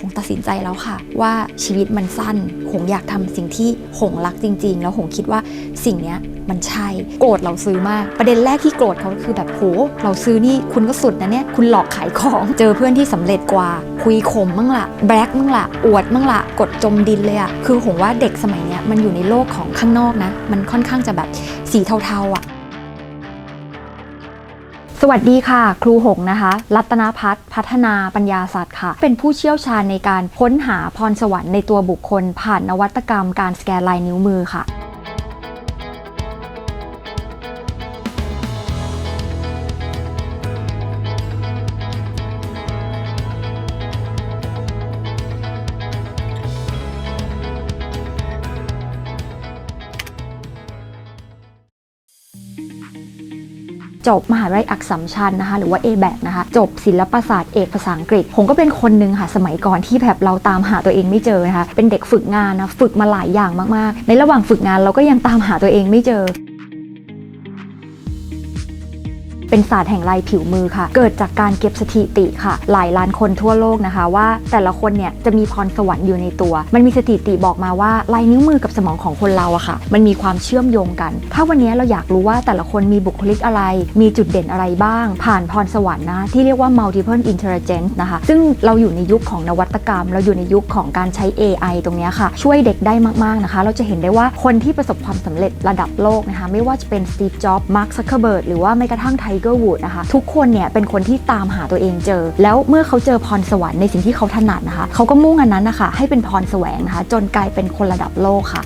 หงตัดสินใจแล้วค่ะ ว่าชีวิตมันสั้น หงอยากทำสิ่งที่หงรักจริง ๆ แล้วหงคิดว่าสิ่งเนี้ยมันใช่ โกรธเราซื้อมาก ประเด็นแรกที่โกรธเขาคือแบบโหเราซื้อนี่คุณก็สุดนะเนี่ยคุณหลอกขายของเจอเพื่อนที่สำเร็จกว่า คุยข่มมั่งละแบล็กมั่งละอวดมั่งละกดจมดินเลยอะคือหงว่าเด็กสมัยเนี้ยมันอยู่ในโลกของข้างนอกนะ มันค่อนข้างจะแบบสีเทาๆอะ สวัสดีค่ะ ครูหงนะคะ รัตนพัฒน์พัฒนาปัญญาศาสตร์ค่ะ เป็นผู้เชี่ยวชาญในการค้นหาพรสวรรค์ในตัวบุคคล ผ่านนวัตกรรมการสแกนลายนิ้วมือค่ะ จบมหาวิทยาลัยอักษมชันนะคะ หรือว่า a b a c นะคะ จบศิลปศาสตร์เอกภาษาอังกฤษ ผมก็เป็นคนหนึ่งค่ะ สมัยก่อนที่แบบเราตามหาตัวเองไม่เจอนะคะ เป็นเด็กฝึกงานนะ ฝึกมาหลายอย่างมากๆ ในระหว่างฝึกงานเราก็ยังตามหาตัวเองไม่เจอ เป็นศาสตร์แห่งลายผิวมือค่ะ เกิดจากการเก็บสถิติค่ะ หลายล้านคนทั่วโลกนะคะ ว่าแต่ละคนเนี่ยจะมีพรสวรรค์อยู่ในตัว มันมีสถิติบอกมาว่าลายนิ้วมือกับสมองของคนเราอะค่ะ มันมีความเชื่อมโยงกัน ถ้าวันนี้เราอยากรู้ว่าแต่ละคนมีบุคลิกอะไร มีจุดเด่นอะไรบ้าง ผ่านพรสวรรค์นะที่เรียกว่า multiple intelligence นะคะ ซึ่งเราอยู่ในยุคของนวัตกรรม เราอยู่ในยุคของการใช้ AI ตรงนี้ค่ะ ช่วยเด็กได้มาก ๆ นะคะ เราจะเห็นได้ว่าคนที่ประสบความสำเร็จระดับโลกนะคะ ไม่ว่าจะเป็น Steve Jobs Mark Zuckerberg หรือว่าแม้กระทั่งไเกอร์วูดนะคะ ทุกคนเนี่ยเป็นคนที่ตามหาตัวเองเจอ แล้วเมื่อเขาเจอพรสวรรค์ในสิ่งที่เขาถนัดนะคะ เขาก็มุ่งอันนั้นนะคะ ให้เป็นพรแสวงนะคะ จนกลายเป็นคนระดับโลกค่ะ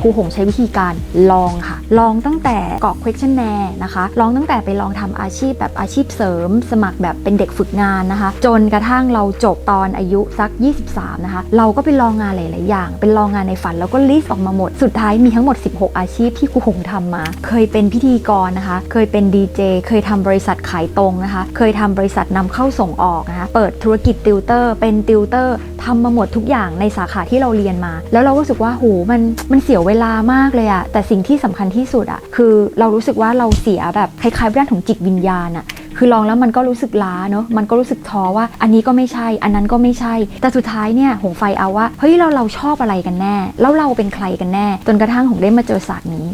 ครูหงใช้วิธีการลองค่ะลองตั้งแต่กรอก questionnaire นะคะ ลองตั้งแต่ไปลองทำอาชีพแบบอาชีพเสริม สมัครแบบเป็นเด็กฝึกงานนะคะ จนกระทั่งเราจบตอนอายุสัก 23 นะคะ เราก็ไปลองงานหลาย ๆ อย่าง เป็นลองงานในฝันแล้วก็ลิสต์ออกมาหมด สุดท้ายมีทั้งหมด 16 อาชีพที่ครูหงทำมา เคยเป็นพิธีกรนะคะ เคยเป็นดีเจ เคยทำบริษัทขายตรงนะคะ เคยทำบริษัทนำเข้าส่งออกนะคะ เปิดธุรกิจติวเตอร์ เป็นติวเตอร์ทำมาหมดทุกอย่างในสาขาที่เราเรียนมา แล้วเราก็รู้สึกว่าโหมันมันเสียเวลามากเลยอะแต่สิ่งที่สำคัญที่สุดอะคือเรารู้สึกว่าเราเสียแบบคล้ายๆด้านของจิตวิญญาณอะคือลองแล้วมันก็รู้สึกล้าเนอะมันก็รู้สึกท้อว่าอันนี้ก็ไม่ใช่ อันนั้นก็ไม่ใช่ แต่สุดท้ายเนี่ยหงไฟเอาว่าเฮ้ยเราเราชอบอะไรกันแน่ แล้วเราเป็นใครกันแน่ จนกระทั่งหงได้มาเจอศาสตร์นี้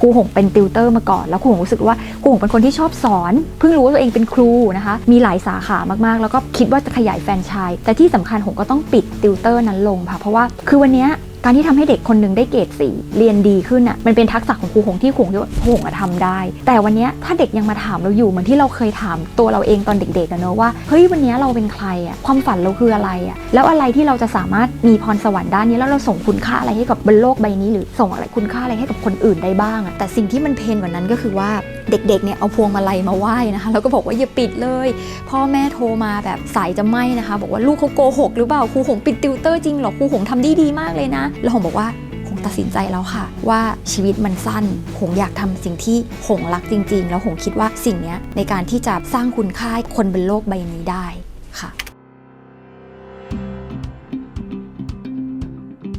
ครูหงเป็นติวเตอร์มาก่อนแล้วครูหงรู้สึกว่าครูหงเป็นคนที่ชอบสอน เพิ่งรู้ว่าตัวเองเป็นครูนะคะ มีหลายสาขามากๆ แล้วก็คิดว่าจะขยายแฟรนไชส์แต่ที่สำคัญหงก็ต้องปิดติวเตอร์นั้นลงค่ะเพราะว่าคือวันเนี้ย การที่ทำให้เด็กคนหนึ่งได้เกรดสีเรียนดีขึ้นอะมันเป็นทักษะของครูหงที่ครูหงที่ว่าครูหงอะทำได้ แต่วันนี้ถ้าเด็กยังมาถามเราอยู่เหมือนที่เราเคยถามตัวเราเองตอนเด็กๆอะเนอะว่าเฮ้ยวันนี้เราเป็นใครอะความฝันเราคืออะไรอะแล้วอะไรที่เราจะสามารถมีพรสวรรค์ด้านนี้แล้วเราส่งคุณค่าอะไรให้กับบนโลกใบนี้ หรือส่งอะไรคุณค่าอะไรให้กับคนอื่นได้บ้างอะแต่สิ่งที่มันเพนกว่านั้นก็คือว่าเด็กๆเนี่ยเอาพวงมาลัยมาไหว้นะคะแล้วก็บอกว่าอย่าปิดเลย พ่อแม่โทรมาแบบสายจะไหมนะคะ บอกว่าลูกเขาโกหกหรือเปล่าครูหงปิดติวเตอร์จริงหรอครูหงทำได้ดีมากเลยนะแล้วหงบอกว่าหงตัดสินใจแล้วค่ะ ว่าชีวิตมันสั้นหงอยากทำสิ่งที่หงรักจริง ๆ แล้วหงคิดว่าสิ่งนี้ในการที่จะสร้างคุณค่าคนบนโลกใบนี้ได้ค่ะ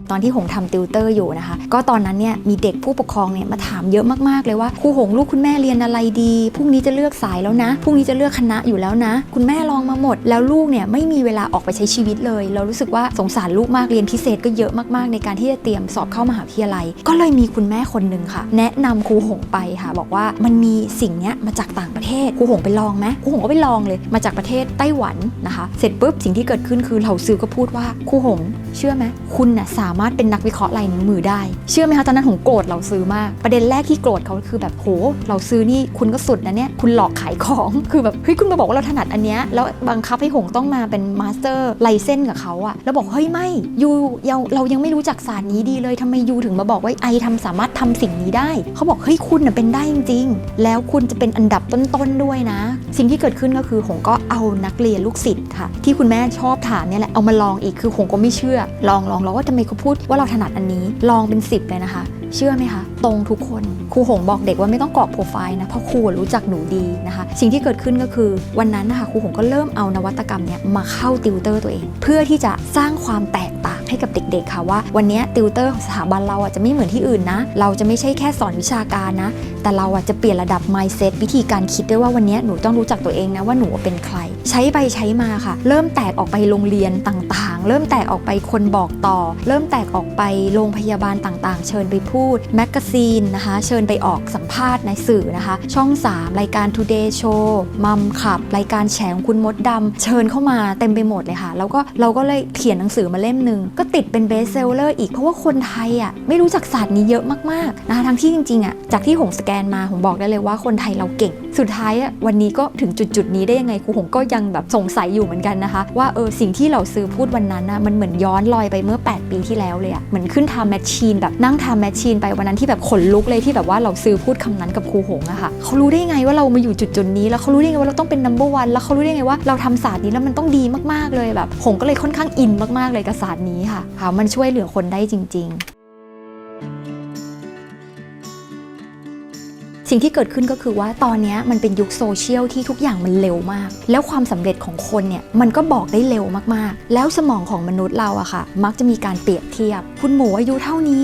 ตอนที่หงทำติวเตอร์อยู่นะคะ ก็ตอนนั้นเนี่ยมีเด็กผู้ปกครองเนี่ยมาถามเยอะมากๆเลยว่าครูหงลูกคุณแม่เรียนอะไรดีพรุ่งนี้จะเลือกสายแล้วนะพรุ่งนี้จะเลือกคณะอยู่แล้วนะ คุณแม่ลองมาหมด แล้วลูกเนี่ยไม่มีเวลาออกไปใช้ชีวิตเลย เรารู้สึกว่าสงสารลูกมากเรียนพิเศษก็เยอะมากๆ ในการที่จะเตรียมสอบเข้ามหาวิทยาลัย ก็เลยมีคุณแม่คนหนึ่งค่ะ แนะนำครูหงไปค่ะ บอกว่ามันมีสิ่งเนี้ยมาจากต่างประเทศครูหงไปลองไหมครูหงก็ไปลองเลยมาจากประเทศไต้หวันนะคะ เสร็จปุ๊บสิ่งที่เกิดขึ้นคือเหล่าซื้อก็พูดว่าครูหง เชื่อไหมคุณน่ะสามารถเป็นนักวิเคราะห์ลายนิ้วมือได้ เชื่อไหมคะตอนนั้นหงโกรธเราซื้อมาก ประเด็นแรกที่โกรธเขาคือแบบโห เราซื้อนี่คุณก็สุดนะเนี่ยคุณหลอกขายของคือแบบเฮ้ยคุณมาบอกว่าเราถนัดอันเนี้ยแล้วบังคับให้หงต้องมาเป็นมาสเตอร์ไลเซนกับเขาอะแล้วบอกเฮ้ยไม่ยูเราเรายังไม่รู้จักศาสตร์นี้ดีเลยทำไมยูถึงมาบอกว่าไอทำสามารถทำสิ่งนี้ได้ เขาบอกเฮ้ยคุณน่ะเป็นได้จริงๆ แล้วคุณจะเป็นอันดับต้นๆด้วยนะ สิ่งที่เกิดขึ้นก็คือหงก็เอานักเรียนลูกศิษย์ค่ะ ที่คุณแม่ชอบถามเนี่ยแหละเอามาลองอีกคือหงก็ไม่เชื่อ ลองลองลองว่าทำไมเขาพูดว่าเราถนัดอันนี้ลองเป็นสิบเลยนะคะ เชื่อไหมคะ ตรงทุกคนครูหงบอกเด็กว่าไม่ต้องกรอกโปรไฟล์นะเพราะครูรู้จักหนูดีนะคะ สิ่งที่เกิดขึ้นก็คือวันนั้นนะคะครูหงก็เริ่มเอานวัตกรรมเนี่ยมาเข้าติวเตอร์ตัวเอง เพื่อที่จะสร้างความแตกต่างให้กับเด็กๆค่ะว่า วันนี้ติวเตอร์ของสถาบันเราอะจะไม่เหมือนที่อื่นนะ เราจะไม่ใช่แค่สอนวิชาการนะ แต่เราอะจะเปลี่ยนระดับ mindset วิธีการคิดด้วยว่าวันนี้หนูต้องรู้จักตัวเองนะว่าหนูเป็นใคร ใช้ไปใช้มาค่ะ เริ่มแตกออกไปโรงเรียนต่างๆ เริ่มแตกออกไปคนบอกต่อ เริ่มแตกออกไปโรงพยาบาลต่างๆ เชิญไปพูดแมกกาซีนนะคะ เชิญไปออกสัมภาษณ์ในสื่อนะคะ ช่อง 3 รายการ Today Show มัมขับ รายการแฉของคุณมดดำเชิญเข้ามาเต็มไปหมดเลยค่ะ แล้วก็เราก็เลยเขียนหนังสือมาเล่มหนึ่งก็ติดเป็นเบสเซลเลอร์อีกเพราะว่าคนไทยอะไม่รู้จักศาสตร์นี้เยอะมากๆนะคะทั้งที่จริงๆอะจากที่หงสแกนมาหงบอกได้เลยว่าคนไทยเราเก่ง สุดท้ายวันนี้ก็ถึงจุดๆนี้ได้ยังไงครูหงก็ยังแบบสงสัยอยู่เหมือนกันนะคะ ว่าเออสิ่งที่เราซื้อพูดวันนั้นนะมันเหมือนย้อนลอยไปเมื่อ 8 ปีที่แล้วเลยอะเหมือนขึ้นทำแมชชีนแบบนั่งทำแมชชีนไปวันนั้นที่แบบขนลุกเลยที่แบบว่าเราซื้อพูดคำนั้นกับครูหงอะค่ะเขารู้ได้ไงว่าเรามาอยู่จุดจุดนี้ แล้วเขารู้ได้ไงว่าเราต้องเป็น number one แล้วเขารู้ได้ไงว่าเราทำศาสตร์นี้แล้วมันต้องดีมากๆเลยแบบหงก็เลยค่อนข้างอินมากๆเลยกับศาสตร์นี้ค่ะค่ะมันช่วยเหลือคนได้จริง ๆ สิ่งที่เกิดขึ้นก็คือว่าตอนนี้มันเป็นยุคโซเชียลที่ทุกอย่างมันเร็วมาก แล้วความสำเร็จของคนเนี่ยมันก็บอกได้เร็วมากๆ แล้วสมองของมนุษย์เราอะค่ะ มักจะมีการเปรียบเทียบ คุณหมูอายุเท่านี้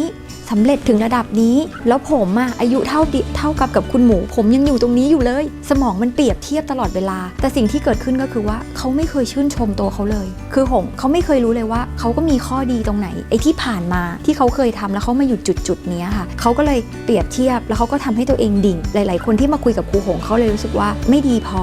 สำเร็จถึงระดับนี้ แล้วผมอะอายุเท่าเท่ากับกับคุณหมู ผมยังอยู่ตรงนี้อยู่เลย สมองมันเปรียบเทียบตลอดเวลา แต่สิ่งที่เกิดขึ้นก็คือว่าเขาไม่เคยชื่นชมตัวเขาเลย คือหงเขาไม่เคยรู้เลยว่าเขาก็มีข้อดีตรงไหนไอ้ที่ผ่านมาที่เขาเคยทำแล้วเขามาอยู่จุดจุดนี้ค่ะเขาก็เลยเปรียบเทียบแล้วเขาก็ทำให้ตัวเองดิ่ง หลาย ๆ คนที่มาคุยกับครูหงเขาเลยรู้สึกว่าไม่ดีพอ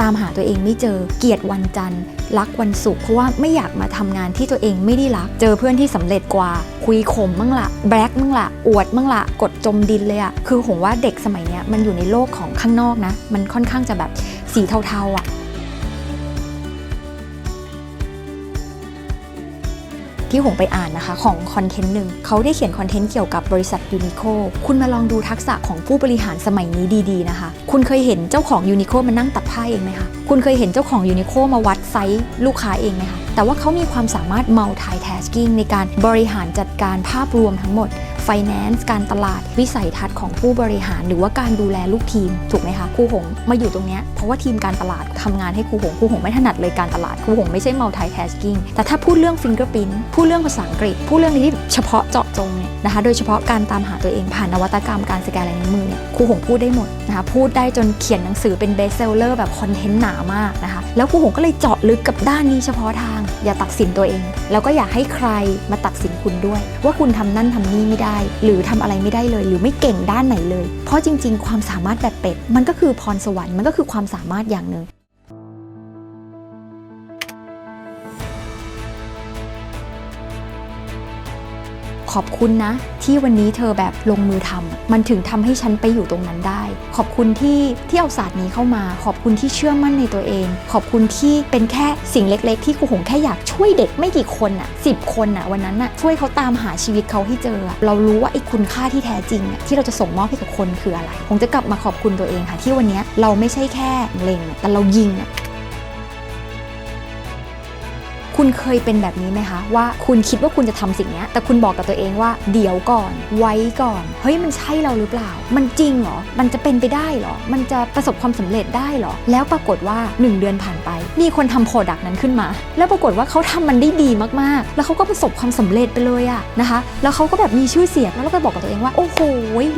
ตามหาตัวเองไม่เจอ เกลียดวันจันทร์ รักวันศุกร์เพราะว่าไม่อยากมาทำงานที่ตัวเองไม่ได้รัก เจอเพื่อนที่สำเร็จกว่า คุยข่มมั่งละแบล็กมั่งละอวดมั่งละกดจมดินเลยอะคือผมว่าเด็กสมัยเนี้ยมันอยู่ในโลกของข้างนอกนะ มันค่อนข้างจะแบบสีเทาๆอะ ที่หงไปอ่านนะคะของคอนเทนต์หนึ่งเขาได้เขียนคอนเทนต์เกี่ยวกับบริษัทยูนิโคคุณมาลองดูทักษะของผู้บริหารสมัยนี้ดีๆนะคะ คุณเคยเห็นเจ้าของยูนิโคมานั่งตัดผ้าเองไหมคะ คุณเคยเห็นเจ้าของยูนิโคมาวัดไซส์ลูกค้าเองไหมคะ แต่ว่าเขามีความสามารถ multitasking ในการบริหารจัดการภาพรวมทั้งหมด finance การตลาดวิสัยทัศน์ของผู้บริหาร หรือว่าการดูแลลูกทีม ถูกไหมคะครูหงมาอยู่ตรงเนี้ยเพราะว่าทีมการตลาดทำงานให้ครูหงครูหงไม่ถนัดเลยการตลาดครูหงไม่ใช่ multitasking แต่ถ้าพูดเรื่อง fingerprint พูดเรื่องภาษาอังกฤษ พูดเรื่องนี้ที่เฉพาะเจาะจงเนี่ยนะคะโดยเฉพาะการตามหาตัวเองผ่านนวัตกรรมการสแกนลายนิ้วมือเนี่ยครูหงพูดได้หมดนะคะพูดได้จนเขียนหนังสือเป็นเบสเซลเลอร์แบบคอนเทนต์หนามากนะคะแล้วครูหงก็เลยเจาะลึกกับด้านนี้เฉพาะทาง อย่าตัดสินตัวเอง แล้วก็อย่าให้ใครมาตัดสินคุณด้วย ว่าคุณทำนั่นทำนี่ไม่ได้ หรือทำอะไรไม่ได้เลย หรือไม่เก่งด้านไหนเลย เพราะจริง ๆ ความสามารถแบบเป็ดมันก็คือพรสวรรค์มันก็คือความสามารถอย่างหนึ่ง ขอบคุณนะ ที่วันนี้เธอแบบลงมือทำมันถึงทำให้ฉันไปอยู่ตรงนั้นได้ ขอบคุณที่ที่เอาศาสตร์นี้เข้ามา ขอบคุณที่เชื่อมั่นในตัวเอง ขอบคุณที่เป็นแค่สิ่งเล็ก ๆ ที่ครูหงแค่อยากช่วยเด็กไม่กี่คนอะสิบคนอะวันนั้นอะช่วยเขาตามหาชีวิตเขาให้เจอ เรารู้ว่าไอ้คุณค่าที่แท้จริงอะที่เราจะส่งมอบให้กับคนคืออะไรคงจะกลับมาขอบคุณตัวเองค่ะ ที่วันนี้เราไม่ใช่แค่เล็งแต่เรายิงอะ คุณเคยเป็นแบบนี้ไหมคะ ว่าคุณคิดว่าคุณจะทำสิ่งนี้แต่คุณบอกกับตัวเองว่าเดี๋ยวก่อน ไว้ก่อน เฮ้ยมันใช่เราหรือเปล่า มันจริงเหรอ มันจะเป็นไปได้เหรอ มันจะประสบความสำเร็จได้เหรอ แล้วปรากฏว่า 1 เดือนผ่านไป มีคนทำโปรดักต์นั้นขึ้นมา แล้วปรากฏว่าเขาทำมันได้ดีมากๆ แล้วเขาก็ประสบความสำเร็จไปเลยอะนะคะ แล้วเขาก็แบบมีชื่อเสียงแล้วเราก็บอกกับตัวเองว่า โอ้โห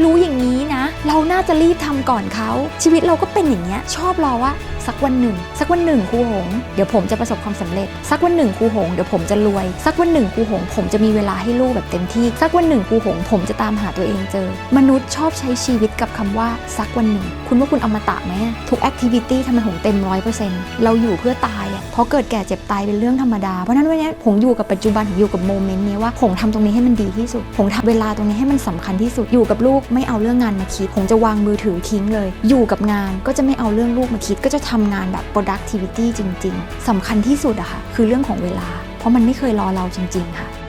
รู้อย่างนี้นะ เราน่าจะรีบทำก่อนเขาชีวิตเราก็เป็นอย่างเงี้ยชอบรอว่าสักวันหนึ่ง สักวันหนึ่งครูหงเดี๋ยวผมจะประสบความสำเร็จ สักวันหนึ่งครูหงเดี๋ยวผมจะรวย สักวันหนึ่งครูหง ผมจะมีเวลาให้ลูกแบบเต็มที่ สักวันหนึ่งครูหง ผมจะตามหาตัวเองเจอ มนุษย์ชอบใช้ชีวิตกับคำว่าสักวันหนึ่ง คุณว่าคุณอมตะไหมทุกแอคทิวิตี้ทำไมหงเต็มร้อยเปอร์เซ็นต์เราอยู่เพื่อตายอะเพราะเกิดแก่เจ็บตายเป็นเรื่องธรรมดา เพราะนั้นวันนี้หงอยู่กับปัจจุบันหงอยู่กับโมเมนต์นี้ว่าหงทำตรงนี้ให้มันดีที่สุดหงทำเวลาตรงนี้ให้มันสำคัญที่สุดอยู่กับลูกไม่เอาเรื่องงานมาคิดหงจะวางมือถือทิ้งเลย อยู่กับงานก็จะไม่เอาเรื่องลูกมาคิดก็จะทำงานแบบ productivity จริง ๆสำคัญที่สุดอะค่ะคือเรื่องของเวลา เพราะมันไม่เคยรอเราจริง ๆ ค่ะ